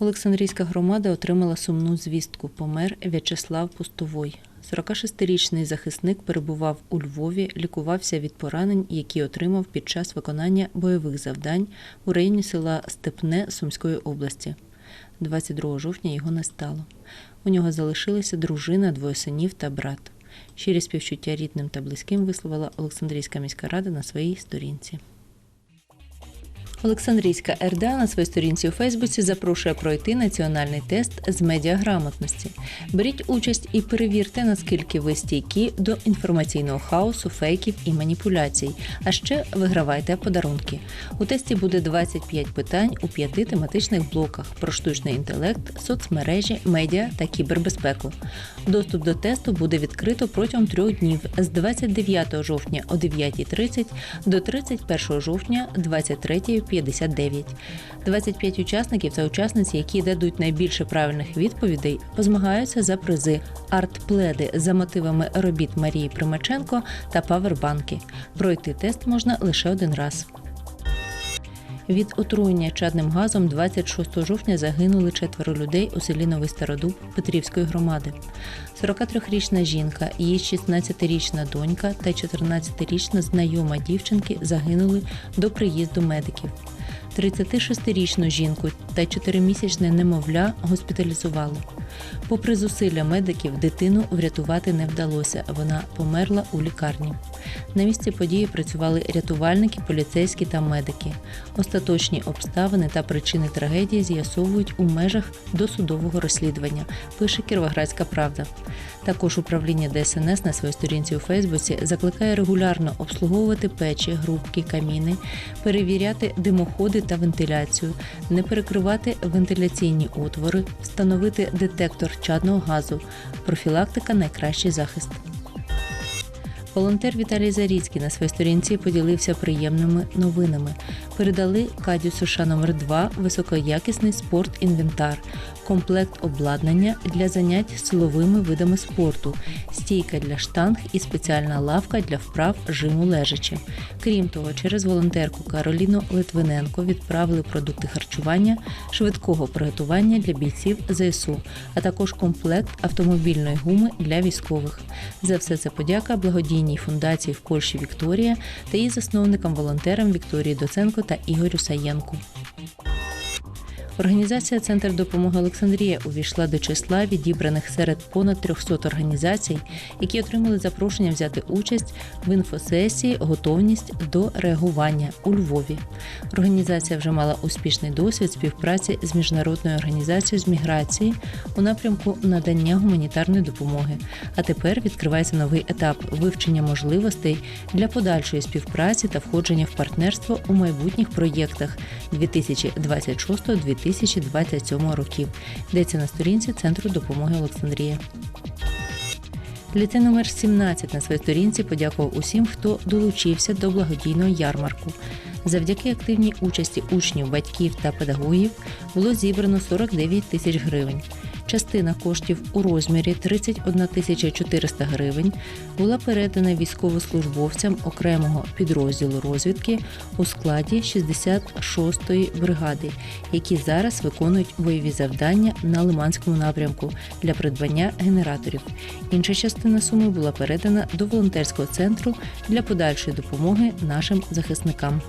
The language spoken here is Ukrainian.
Олександрійська громада отримала сумну звістку. Помер В'ячеслав Пустовой. 46-річний захисник перебував у Львові, лікувався від поранень, які отримав під час виконання бойових завдань у районі села Степне Сумської області. 22 жовтня його не стало. У нього залишилися дружина, двоє синів та брат. Щирі співчуття рідним та близьким висловила Олександрійська міська рада на своїй сторінці. Олександрійська РДА на своїй сторінці у Фейсбуці запрошує пройти національний тест з медіаграмотності. Беріть участь і перевірте, наскільки ви стійкі до інформаційного хаосу, фейків і маніпуляцій. А ще вигравайте подарунки. У тесті буде 25 питань у п'яти тематичних блоках про штучний інтелект, соцмережі, медіа та кібербезпеку. Доступ до тесту буде відкрито протягом трьох днів з 29 жовтня о 9.30 до 31 жовтня 23.59. 25 учасників та учасниць, які дадуть найбільше правильних відповідей, позмагаються за призи арт-пледи за мотивами робіт Марії Примаченко та павербанки. Пройти тест можна лише один раз. Від отруєння чадним газом 26 жовтня загинули четверо людей у селі Новий Стародуб Петрівської громади. 43-річна жінка, її 16-річна донька та 14-річна знайома дівчинки загинули до приїзду медиків. 36-річну жінку та 4-місячне немовля госпіталізували. Попри зусилля медиків, дитину врятувати не вдалося. Вона померла у лікарні. На місці події працювали рятувальники, поліцейські та медики. Остаточні обставини та причини трагедії з'ясовують у межах досудового розслідування. Пише Кіровоградська Правда. Також управління ДСНС на своїй сторінці у Фейсбуці закликає регулярно обслуговувати печі, грубки, каміни, перевіряти димоходи та вентиляцію, не перекривати вентиляційні отвори, встановити детектор чадного газу. Профілактика найкращий захист. Волонтер Віталій Заріцький на своїй сторінці поділився приємними новинами. Передали Кадю США номер 2 високоякісний спорт-інвентар, комплект обладнання для занять силовими видами спорту, стійка для штанг і спеціальна лавка для вправ жиму лежачи. Крім того, через волонтерку Кароліну Литвиненко відправили продукти харчування, швидкого приготування для бійців ЗСУ, а також комплект автомобільної гуми для військових. За все це подяка благодійній фундації в Польщі Вікторія та її засновникам волонтерам Вікторії Доценко та Ігорю Саєнку. Організація Центр допомоги Олександрія увійшла до числа відібраних серед понад 300 організацій, які отримали запрошення взяти участь в інфосесії Готовність до реагування у Львові. Організація вже мала успішний досвід співпраці з міжнародною організацією з міграції у напрямку надання гуманітарної допомоги. А тепер відкривається новий етап вивчення можливостей для подальшої співпраці та входження в партнерство у майбутніх проєктах 2026-2027 років. Йдеться на сторінці Центру допомоги Олександрія. Ліцей номер 17 на своїй сторінці подякував усім, хто долучився до благодійного ярмарку. Завдяки активній участі учнів, батьків та педагогів було зібрано 49 тисяч гривень. Частина коштів у розмірі 31 тисяча 400 гривень була передана військовослужбовцям окремого підрозділу розвідки у складі 66-ї бригади, які зараз виконують бойові завдання на Лиманському напрямку для придбання генераторів. Інша частина суми була передана до волонтерського центру для подальшої допомоги нашим захисникам.